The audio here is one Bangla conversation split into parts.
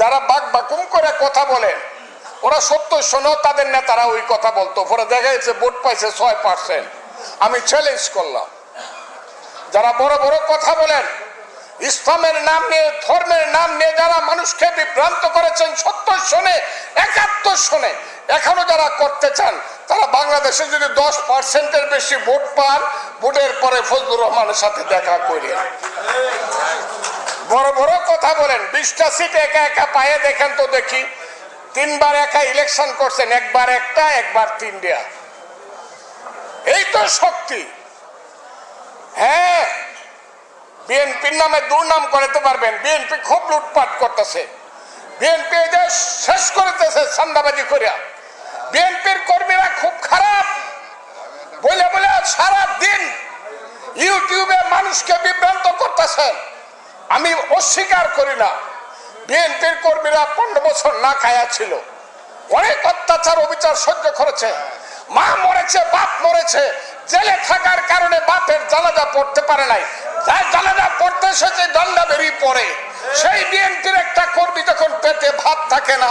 যারা বাক বাকুম করে কথা বলে, ওরা সত্য শোনো, তাদের নেতারা ওই কথা বলতো। পরে দেখা যাচ্ছে ভোট পাইছে ছয় পার্সেন্ট। আমি চ্যালেঞ্জ করলাম। যারা বড় বড় কথা বলেন, ইসলামের নাম নিয়ে, ধর্মের নাম নিয়ে যারা মানুষকে বিভ্রান্ত করেছেন, সত্য শোনে, একাত্তর শোনে, এখনও যারা করতে চান, তারা বাংলাদেশে যদি দশ পার্সেন্টের বেশি ভোট পান, ভোটের পরে ফজলুর রহমানের সাথে দেখা করি বড় বড় কথা বলেন। বিশটা সিট একা একা পায়ে দেখেন তো দেখি। তিনবার একা ইলেকশন করছেন, একবার একটা, একবার তিনটা এই তো শক্তি। হ্যাঁ বিএনপির নামে দুর্নাম করাতে পারবেন। বিএনপি খুব লুটপাট করতেছে। বিএনপি এদের শেষ করতেছে সান্দাবাজি করিয়া। বিএনপির কর্মীরা খুব খারাপ। বলে বলে সারা দিন ইউটিউবে মানুষকে বিভ্রান্ত করতেছেন। আমি অস্বীকার করি না। বিএনপির কর্মীরা পনেরো বছর না খায়া ছিল। অনেক অত্যাচার, অবিচার সহ্য করেছে। মা মরেছে, বাপ মরেছে। জেলে থাকার কারণে বাপের জানাজা পড়তে পারে নাই। যার জানাজা পড়তে এসেছে দণ্ডা বেরিয়ে পড়ে, সেই বিএনপির একটা কর্মী যখন পেটে ভাত থাকে না,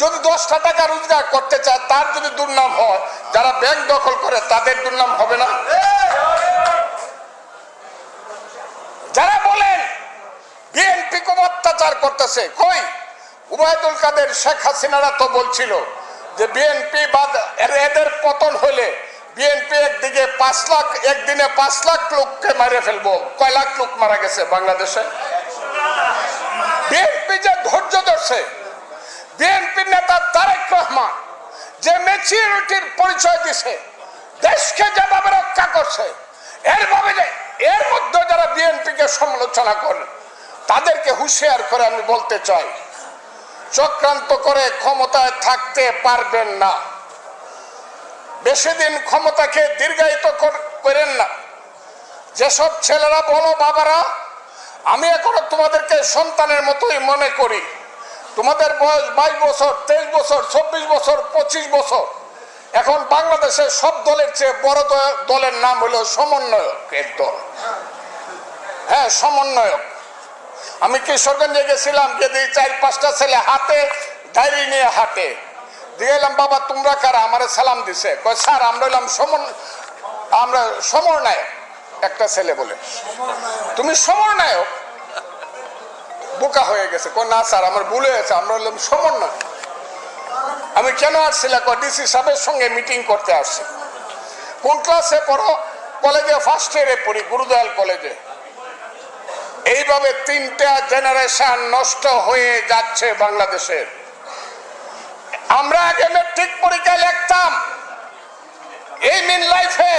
যদি দশটা টাকা রোজগার করতে চায়, তার যদি দুর্নাম হয়, যারা ব্যাংক দখল করে, তাদের দুর্নাম হবে না যারা বলেন বিএনপি অত্যাচার করতেছে। কই? উবায়দুল কাদের, শেখ হাসিনারা তো বলছিল যে বিএনপি বাদ এদের পতন হলে বিএনপি একদিকে পাঁচ লাখ, একদিনে পাঁচ লাখ লোককে মারে ফেলব। কয় লাখ লোক মারা গেছে বাংলাদেশে? বিএনপি যে ধৈর্য ধরছে বিএনপি নেতা তারেক রহমান যে ম্যাচিউরিটির পরিচয় দিছে, দেশকে যেভাবে রক্ষা করছে এর ভাবে এর মধ্যে যারা বিএনপিকে সমালোচনা করে তাদেরকে হুঁশিয়ার করে আমি বলতে চাই, চক্রান্ত করে ক্ষমতায় থাকতে পারবেন না। বেশি দিন ক্ষমতাকে দীর্ঘায়িত কর- করেন না। যেসব ছেলেরা বলো বাবারা, আমি এখনও তোমাদেরকে সন্তানের মতোই মনে করি। তোমাদের বয়স বাইশ বছর, তেইশ বছর, চব্বিশ বছর, পঁচিশ বছর। এখন বাংলাদেশের সব দলের চেয়ে বড় দলের নাম হলো সমন্বয়কের দল। হ্যাঁ সমন্বয়ক। আমি কিশোরগঞ্জে গেছিলাম যে দিই চার, পাঁচটা ছেলে হাতে ডায়েরি নিয়ে হাঁটে। দিয়ে এলাম, বাবা, তোমরা কারা? আমারে সালাম দিছে। কয়, স্যার, আমরা এলাম সমন আমরা সমরনায়ক একটা ছেলে বলে, তুমি সমরনায়ক বোকা হয়ে গেছে। কয়, না, স্যার, আমার ভুলে গেছে আমরা হলাম সমন্বয় আমি কেন আসছিলাম কয়, ডিসি সাহেবের সঙ্গে মিটিং করতে আসছি। কোন ক্লাসে পড়ো? কলেজে, ফার্স্ট ইয়ারে পড়ি, গুরুদয়াল কলেজে। এইভাবে তিনটা জেনারেশন নষ্ট হয়ে যাচ্ছে বাংলাদেশের আমরা আগে মেট্রিক পরীক্ষায় লিখতাম, এই মিন লাইফে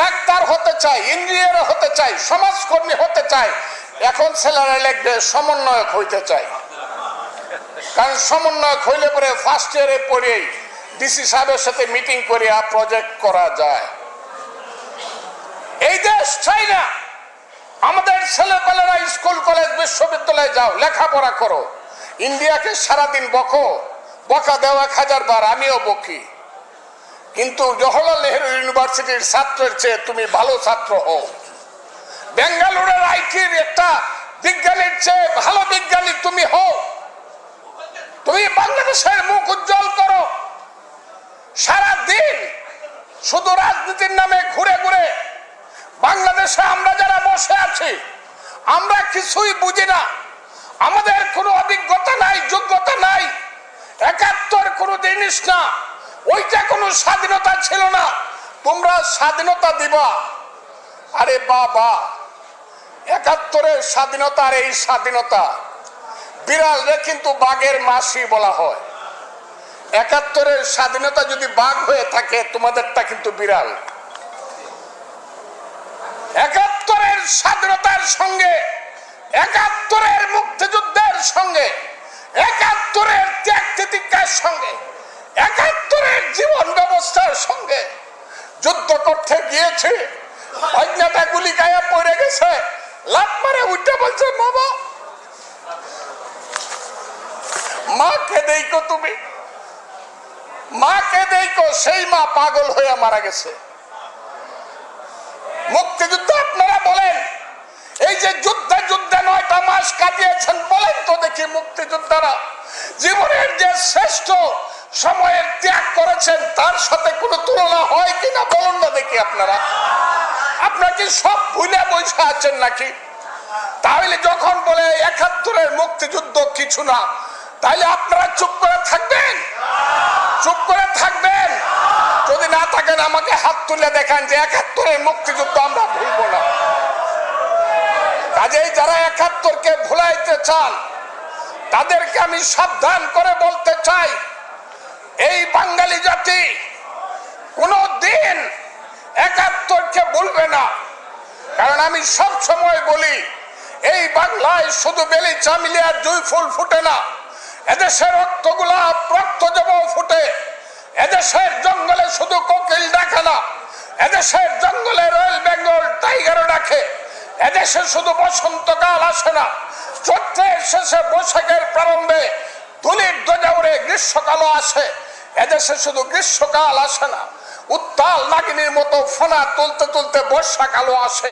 ডাক্তার হতে চাই ইঞ্জিনিয়ার হতে চাই, সমাজকর্মী হতে চাই, এখন ছেলেরা লিখবে সমন্বয়ক হইতে চাই। কারণ সমন্বয়ক হইলে পরে ফার্স্ট ইয়ারে পড়েই ডিসি সাহেবের সাথে মিটিং করিয়া প্রজেক্ট করা যায়। এই দেশ চাই না। আমাদের ছেলেপেলেরা স্কুল, কলেজ, বিশ্ববিদ্যালয়ে যাও, লেখাপড়া করো। ইন্ডিয়াকে সারাদিন বকো, বকা দেও এক হাজার বার, আমিও বকি। কিন্তু জওহরলাল নেহরু ইউনিভার্সিটির ছাত্রের চেয়ে তুমি ভালো ছাত্র হও। বেঙ্গালুরের আইটির একটা বিজ্ঞানীর চেয়ে ভালো বিজ্ঞানী তুমি হও। তুমি বাংলাদেশের মুখ উজ্জ্বল করো। সারা দিন শুধু রাজনীতির নামে ঘুরে ঘুরে বাংলাদেশে আমরা বসে আছি। আমরা কিছুই বুঝি না। আমাদের কোনো অভিজ্ঞতা নাই, যোগ্যতা নাই। একাত্তর কোনো জিনিস না। ওইটা কোনো স্বাধীনতা ছিল না। তোমরা স্বাধীনতা দিবা। আরে বাবা, একাত্তরের স্বাধীনতা আর এই স্বাধীনতা। বিড়ালরে কিন্তু বাঘের মাসি বলা হয়। একাত্তরের স্বাধীনতা যদি বাঘ হয়ে থাকে, তোমাদেরটা কিন্তু বিড়াল। স্বাধীনতার সঙ্গে, একাত্তরের মুক্তিযুদ্ধের সঙ্গে, একাত্তরের ত্যাগ তিতিক্ষার সঙ্গে, একাত্তরের জীবন ব্যবস্থার সঙ্গে যুদ্ধ করতে গিয়েছে। অজ্ঞাতা গুলি গায়ে পড়ে গেছে। লাভ মারে উঠে বলছে বাবা মাকে দেখো তুমি। মাকে দেখো, সেই মা পাগল হয়ে মারা গেছে। মুক্তিযুদ্ধ আপনারা বলেন, এই যে যুদ্ধে যুদ্ধে নয়টা মাস কাটিয়েছেন বলেন তো দেখি মুক্তিযুদ্ধ আপনারা জীবনের যে শ্রেষ্ঠ সময়ের ত্যাগ করেছেন, তার সাথে কোনো তুলনা হয় কিনা বলুন না দেখি আপনারা। আপনার কি সব ভুলে বসে আছেন নাকি? তাহলে যখন বলে একাত্তরের মুক্তিযুদ্ধ কিছু না, তাহলে আপনারা চুপ করে থাকবেন? চুপ করে থাকবেন? যদি না থাকেন, আমাকে হাত তুলে দেখান যে একাত্তরের মুক্তিযুদ্ধ আমরা ভুলবো না কাজেই যারা একাত্তরকে ভুলাইতে চান, তাদেরকে আমি সাবধান করে বলতে চাই, এই বাঙালি জাতি কোনো দিন একাত্তরকে বলবে না। কারণ আমি সব সময় বলি, এই বাংলায় শুধু বেলি চামিলি আর জুই ফুল ফুটে না। এদেশের রক্তগুলা রক্ত জব ফুটে। এদেশের জঙ্গলে শুধু কোকিল ডাকে না, এদেশের জঙ্গলে রয়্যাল বেঙ্গল টাইগারও ডাকে। এদেশে শুধু বসন্তকাল আসে না। চৈত্রের শেষে বৈশাখের প্রারম্ভে ধুলির দোজাউরে গ্রীষ্মকালও আসে। এদেশে শুধু গ্রীষ্মকাল আসে না, উত্তাল নাগিনীর মতো ফোনা তুলতে তুলতে বর্ষাকালও আসে।